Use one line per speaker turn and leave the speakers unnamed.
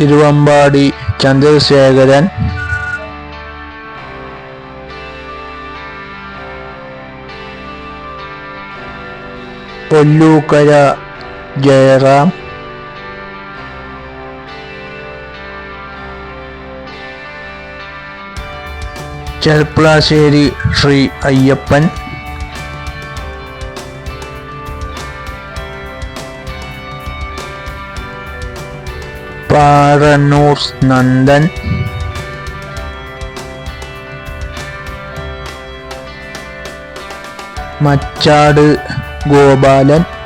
Thiruvambady Chandrasekharan. പൊല്ലൂക്കര Jayaram. ചെർപ്പളാശ്ശേരി Shri Ayyappan. Parannur Nandan. Machad Gopalan.